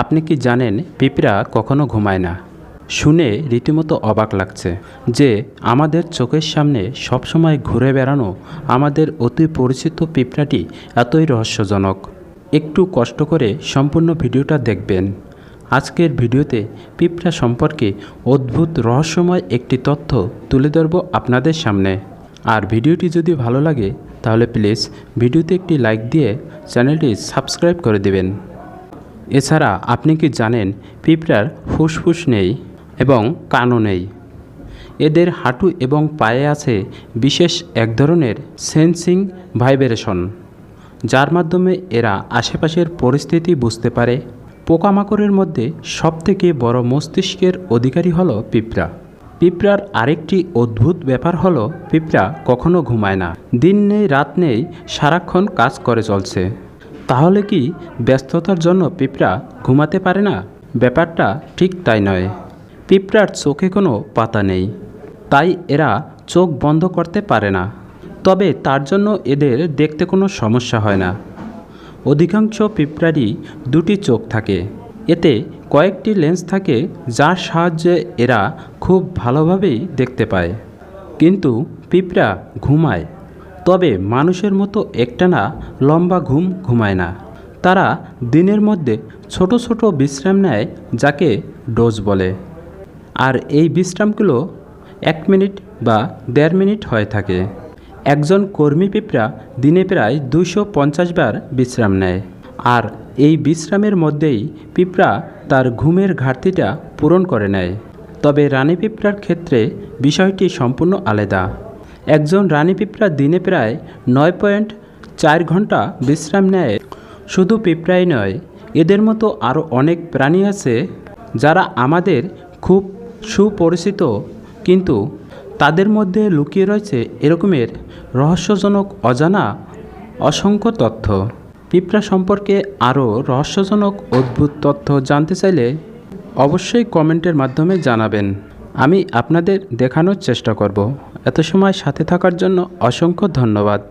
আপনি কি জানেন, পিঁপড়া কখনো ঘুমায় না? শুনে রীতিমতো অবাক লাগছে যে আমাদের চোখের সামনে সবসময় ঘুরে বেড়ানো আমাদের অতি পরিচিত পিঁপড়াটি এতই রহস্যজনক। একটু কষ্ট করে সম্পূর্ণ ভিডিওটা দেখবেন। আজকের ভিডিওতে পিঁপড়া সম্পর্কে অদ্ভুত রহস্যময় একটি তথ্য তুলে ধরব আপনাদের সামনে। আর ভিডিওটি যদি ভালো লাগে, তাহলে প্লিজ ভিডিওতে একটি লাইক দিয়ে চ্যানেলটি সাবস্ক্রাইব করে দেবেন। এছাড়া আপনি কি জানেন পিঁপড়ার ফুসফুস নেই এবং কানও নেই? এদের হাঁটু এবং পায়ে আছে বিশেষ এক ধরনের সেন্সিং ভাইব্রেশন, যার মাধ্যমে এরা আশেপাশের পরিস্থিতি বুঝতে পারে। পোকামাকড়ের মধ্যে সবথেকে বড় মস্তিষ্কের অধিকারী হলো পিঁপড়া। পিঁপড়ার আরেকটি অদ্ভুত ব্যাপার হলো পিঁপড়া কখনো ঘুমায় না। দিন নেই, রাত নেই, সারাক্ষণ কাজ করে চলছে। তাহলে কি ব্যস্ততার জন্য পিঁপড়া ঘুমাতে পারে না? ব্যাপারটা ঠিক তাই নয়। পিঁপড়ার চোখে কোনো পাতা নেই। তাই এরা চোখ বন্ধ করতে পারে না। তবে তার জন্য এদের দেখতে কোনো সমস্যা হয় না। অধিকাংশ পিঁপড়ারই দুটি চোখ থাকে। এতে কয়েকটি লেন্স থাকে যার সাহায্যে এরা খুব ভালোভাবেই দেখতে পায়। কিন্তু পিঁপড়া ঘুমায় তবে মানুষের মতো একটানা লম্বা ঘুম ঘুমায় না। তারা দিনের মধ্যে ছোট ছোট বিশ্রাম নেয় যাকে ডোজ বলে। আর এই বিশ্রামগুলো এক মিনিট বা দেড় মিনিট হয়ে থাকে। একজন কর্মী পিঁপড়া দিনে প্রায় দুশো বার বিশ্রাম নেয়। আর এই বিশ্রামের মধ্যেই পিঁপড়া তার ঘুমের ঘাটতিটা পূরণ করে নেয়। তবে রানী পিঁপড়ার ক্ষেত্রে বিষয়টি সম্পূর্ণ আলাদা। একজন রানী পিঁপড়া দিনে প্রায় নয় পয়েন্ট চার ঘণ্টা বিশ্রাম নেয়। শুধু পিঁপড়াই নয়, এদের মতো আরও অনেক প্রাণী আছে যারা আমাদের খুব সুপরিচিত। কিন্তু তাদের মধ্যে লুকিয়ে রয়েছে এরকমের রহস্যজনক, অজানা, অসংখ্য তথ্য। পিঁপড়া সম্পর্কে আরও রহস্যজনক, অদ্ভুত তথ্য জানতে চাইলে অবশ্যই কমেন্টের মাধ্যমে জানাবেন। আমি আপনাদের দেখানোর চেষ্টা করব। এত সময় সাথে থাকার জন্য অসংখ্য ধন্যবাদ।